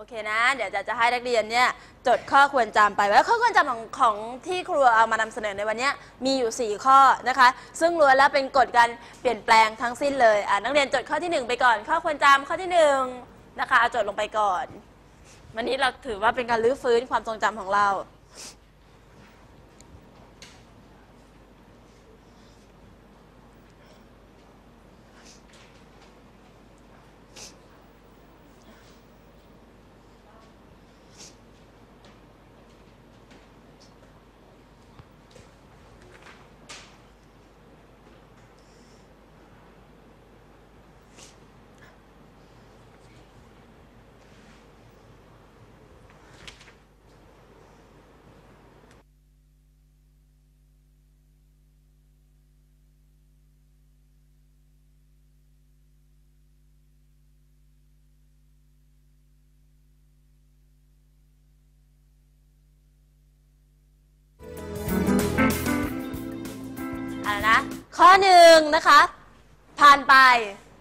โอเคนะ เดี๋ยวจะจะให้นักเรียนเนี่ยจดข้อควรจำไปว่าข้อควรจำของของที่ครูเอามานำเสนอในวันนี้มีอยู่ 4 ข้อนะคะ ซึ่งล้วนแล้วเป็นกฎการเปลี่ยนแปลงทั้งสิ้นเลยอะนักเรียนจดข้อทีหนึ่1 ไปก่อน ข้อควรจำข้อที่1นะคะเอาจดลงไปก่อน วันนี้เราถือว่าเป็นการรื้อฟื้นความทรงจำของเรา ข้อหนึ่งนะคะ ผ่านไป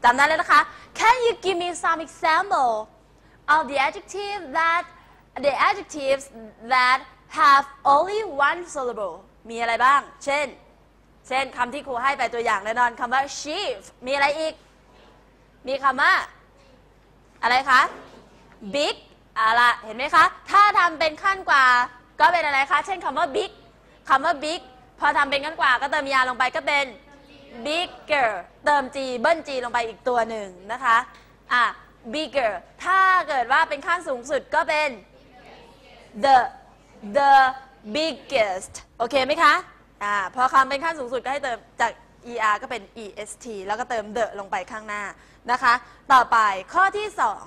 จำได้แล้วนะคะ Can you give me some example of the adjective that the adjectives that have only one syllable มีอะไรบ้าง เช่น เช่นคำที่ครูให้ไปตัวอย่างแน่นอนคำว่า chief มีอะไรอีก มีคำว่า อะไรคะ big อะละเห็นไหมคะ ถ้าทำเป็นขั้นกว่า ก็เป็นอะไรคะ เช่นคำว่า big คำว่า big พอทำเป็นขั้นกว่าก็เติมยาลงไปก็เป็น bigger เติม g เบิ้ล g ลงไปอีกตัวหนึ่งนะคะอะ bigger ถ้าเกิดว่าเป็นขั้นสูงสุดก็เป็น the the biggest โอเคไหมคะอ่าพอคำเป็นขั้นสูงสุดก็ให้เติมจาก er ก็เป็น est แล้วก็เติม the ลงไปข้างหน้านะคะ ต่อไปข้อที่สอง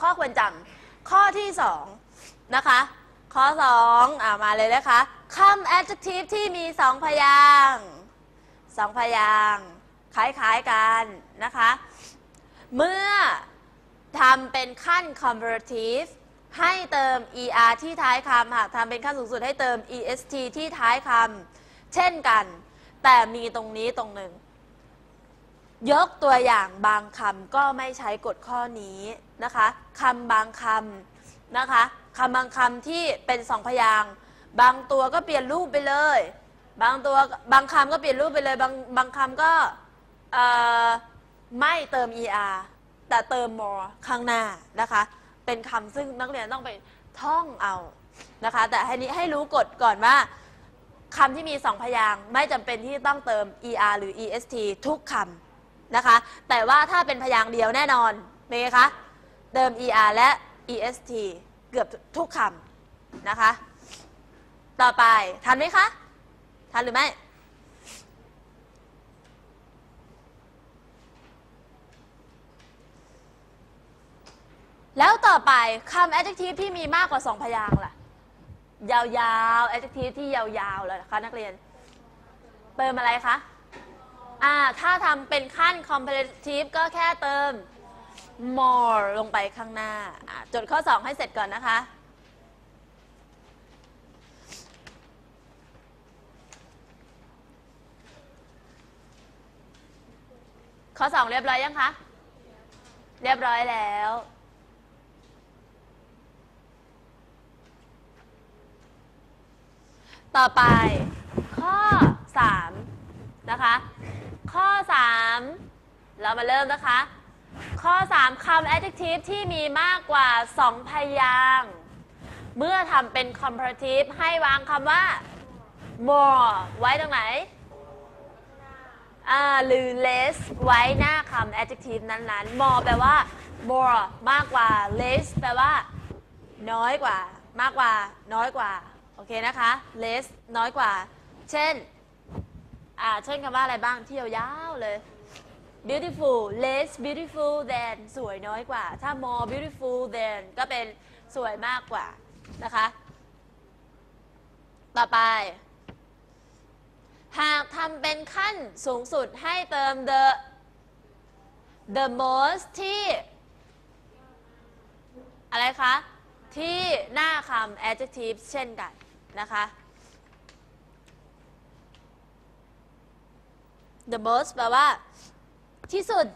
ข้อควรจำข้อที่สองนะคะ ข้อสองอ่ามาเลยนะคะคำ adjective ที่มีสองพยางค์ สองพยางค์คล้ายๆกันนะคะ เมื่อทำเป็นขั้น comparative ให้เติม er ที่ท้ายคำหากทำเป็นขั้นสูงสุดให้เติม est ที่ท้ายคำเช่นกัน แต่มีตรงนี้ตรงหนึ่ง ยกตัวอย่างบางคำก็ไม่ใช้กฎข้อนี้นะคะคำบางคำนะคะคำบางคำที่เป็นสองพยางค์บางตัวก็เปลี่ยนรูปไปเลย บางตัวบางคำก็เปลี่ยนรูปไปเลย บางบางคำก็ไม่เติม er แต่เติม more ข้างหน้านะคะ เป็นคำซึ่งนักเรียนต้องไปท่องเอานะคะ แต่ให้นี้ให้รู้กฎก่อนว่าคำที่มีสองพยางค์ไม่จำเป็นที่ต้องเติม er หรือ est ทุกคำนะคะ แต่ว่าถ้าเป็นพยางค์เดียวแน่นอนเป็นไงคะ เติม er และ est เกือบทุกคำนะคะ ต่อไปทันไหมคะ ทันหรือไม่แล้วต่อไปคำ adjective ที่มีมากกว่า 2 พยางค์ล่ะ ยาวๆ adjective ที่ยาวๆเลยนะคะนักเรียน เติมอะไรคะ อ่า ถ้าทำเป็นขั้น comparative ก็แค่เติม more ลงไปข้างหน้า จดข้อ 2 ให้เสร็จก่อนนะคะ ข้อ2เรียบร้อยยังคะ เรียบร้อยแล้ว ต่อไป ข้อ3นะคะ ข้อ3เรามาเริ่มนะคะ ข้อ3คำ adjective ที่มีมากกว่า2พยางค์เมื่อทำเป็น comparative ให้วางคำว่า more ไว้ตรงไหน อ่าหรือ less ไว้หน้าคำ adjective นั้นๆ more แปลว่า more มากกว่า less แปลว่า น้อยกว่า มากกว่า น้อยกว่า โอเคนะคะ less น้อยกว่า เช่น อ่า เช่นคำว่าอะไรบ้างที่ยาวๆเลย beautiful less beautiful than สวยน้อยกว่า ถ้า more beautiful than ก็เป็นสวยมากกว่านะคะ ต่อไป หากทำเป็นขั้นสูงสุดให้เติม the the most ที่ อะไรคะ ที่หน้าคำ adjective เช่นกันนะคะ the most แปลว่า ที่สุด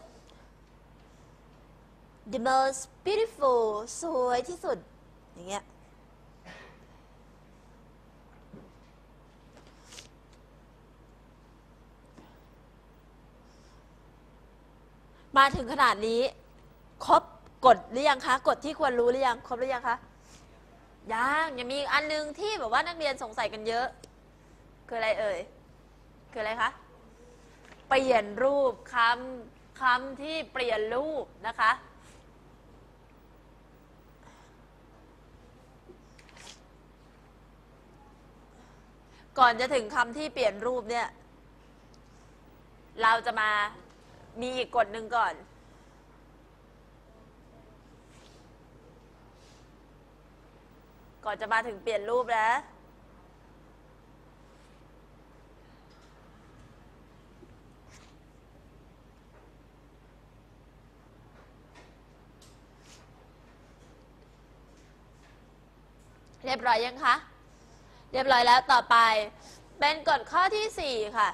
the most beautiful สวยที่สุด อย่างเงี้ย มาถึงขนาดนี้ ครบกฎหรือยังคะ กฎที่ควรรู้หรือยังครบหรือยังคะยังยังมีอันนึงที่แบบว่านักเรียนสงสัยกันเยอะ คืออะไรเอ่ยคืออะไรคะเปลี่ยนรูปคำคำที่เปลี่ยนรูปนะคะก่อนจะถึงคำที่เปลี่ยนรูปเนี่ย เราจะมา มีอีกกฎหนึ่งก่อน ก่อนจะมาถึงเปลี่ยนรูปนะเรียบร้อยยังคะ เรียบร้อยแล้วต่อไป เป็นกฎข้อที่ 4 ค่ะ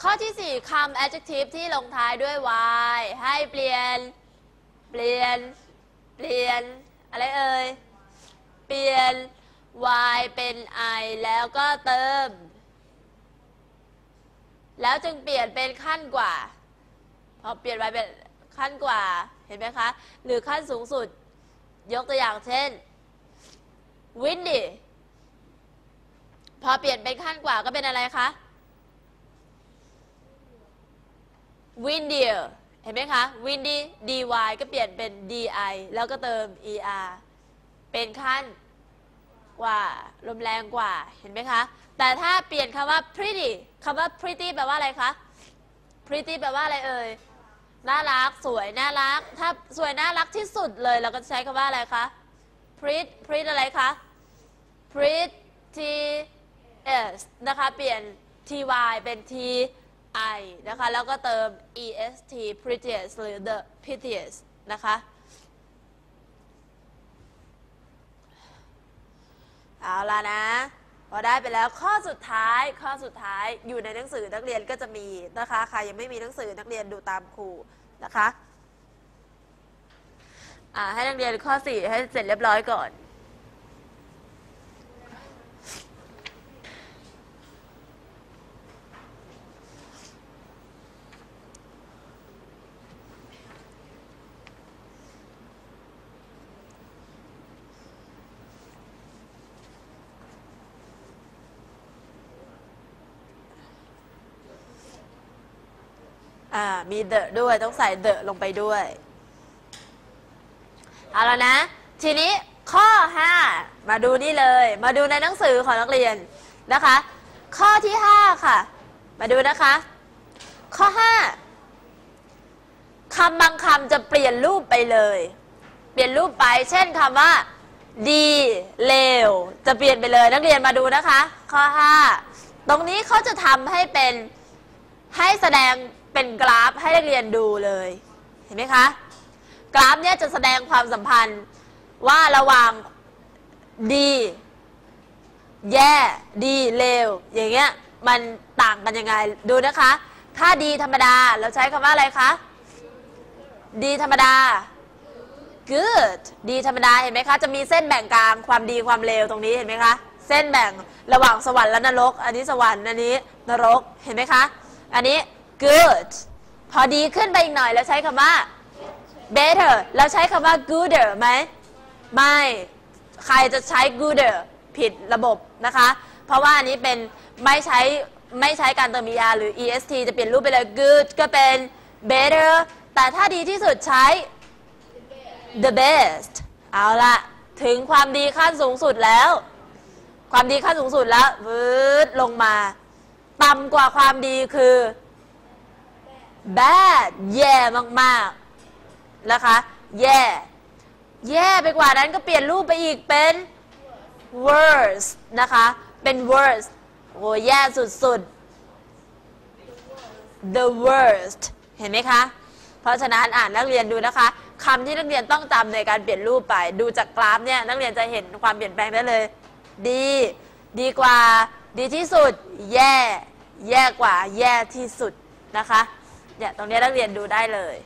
ข้อที่ 4คำ adjective ที่ลงท้ายด้วย y ให้เปลี่ยน เปลี่ยน เปลี่ยน อะไรเอ่ย เปลี่ยน y เป็น i แล้วก็เติม แล้วจึงเปลี่ยนเป็นขั้นกว่า พอเปลี่ยน y เป็นขั้นกว่า เห็นไหมคะ หรือขั้นสูงสุด ยกตัวอย่างเช่น windy พอเปลี่ยนเป็นขั้นกว่าก็เป็นอะไรคะ windier เห็นไหมคะ windy dy ก็เปลี่ยนเป็น di แล้วก็เติม er เป็นขั้นกว่าลมแรงกว่าเห็นไหมคะ แต่ถ้าเปลี่ยนคำว่า pretty คำว่า pretty แปลว่าอะไรคะ pretty แปลว่าอะไรเอ่ยน่ารักสวยน่ารัก ถ้าสวยน่ารักที่สุดเลย เราก็ใช้คำว่าอะไรคะ pretty pretty อะไรคะ pretty s นะคะ เปลี่ยน ty เป็น t i นะคะ แล้วก็เติม est prettiest หรือ the prettiest นะคะ เอาละนะ พอได้ไปแล้วข้อสุดท้ายข้อสุดท้ายอยู่ในหนังสือนักเรียนก็จะมีนะคะ ใครยังไม่มีหนังสือนักเรียนดูตามครูนะคะให้นักเรียนข้อ 4 ให้เสร็จเรียบร้อยก่อน อ่ามีเดอะด้วยต้องใส่เดอะลงไปด้วยเอาแล้วนะ ทีนี้ข้อ 5 มาดูนี่เลย มาดูในหนังสือของนักเรียนนะคะ ข้อที่ 5 ค่ะ มาดูนะคะ ข้อ 5คำบางคำจะเปลี่ยนรูปไปเลย เปลี่ยนรูปไป เช่นคำว่า ดีเลวจะเปลี่ยนไปเลยนักเรียนมาดูนะคะ ข้อ 5 ตรงนี้เขาจะทำให้เป็นให้แสดง เป็นกราฟให้นักเรียนดูเลย เห็นไหมคะ กราฟเนี่ยจะแสดงความสัมพันธ์ว่าระหว่างดี แย่ ดีเลว อย่างเงี้ย มันต่างกันยังไง ดูนะคะ ถ้าดีธรรมดา เราใช้คำว่าอะไรคะ ดีธรรมดา good ดีธรรมดา เห็นไหมคะ จะมีเส้นแบ่งกลางความดีความเลวตรงนี้เห็นไหมคะ เส้นแบ่งระหว่างสวรรค์และนรก อันนี้สวรรค์ อันนี้นรก เห็นไหมคะ อันนี้ good พอดีขึ้นไปอีกหน่อยแล้วใช้คำว่า better แล้วใช้คำว่า gooder ไหม ไม่ ใครจะใช้ gooder ผิดระบบนะคะ เพราะว่าอันนี้เป็นไม่ใช้ไม่ใช้การเติม er หรือ est จะเปลี่ยนรูปไปเลย good ก็เป็น better แต่ถ้าดีที่สุดใช้ the best เอาละถึงความดีขั้นสูงสุดแล้ว ความดีขั้นสูงสุดแล้ววืดลงมา ต่ำกว่าความดีคือ bad แย่มากๆนะคะ แย่ แย่ไปกว่านั้นก็เปลี่ยนรูปไปอีกเป็น worst นะคะ เป็น worst โอ้แย่สุดๆ the worst เห็นไหมคะ เพราะฉะนั้นอ่านนักเรียนดูนะคะคำที่นักเรียนต้องจำในการเปลี่ยนรูปไป ดูจากกราฟเนี่ยนักเรียนจะเห็นความเปลี่ยนแปลงได้เลย ดี ดีกว่า ดีที่สุด แย่ แย่กว่า แย่ที่สุดนะคะ เนี่ยตรงนี้นักเรียนดูได้เลย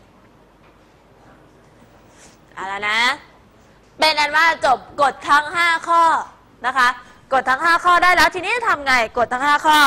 เอาละนะ เป็นอันว่าจบกดทั้ง 5 ข้อนะคะกดทั้ง 5 ข้อได้แล้วทีนี้ทำไงกดทั้ง 5 ข้อ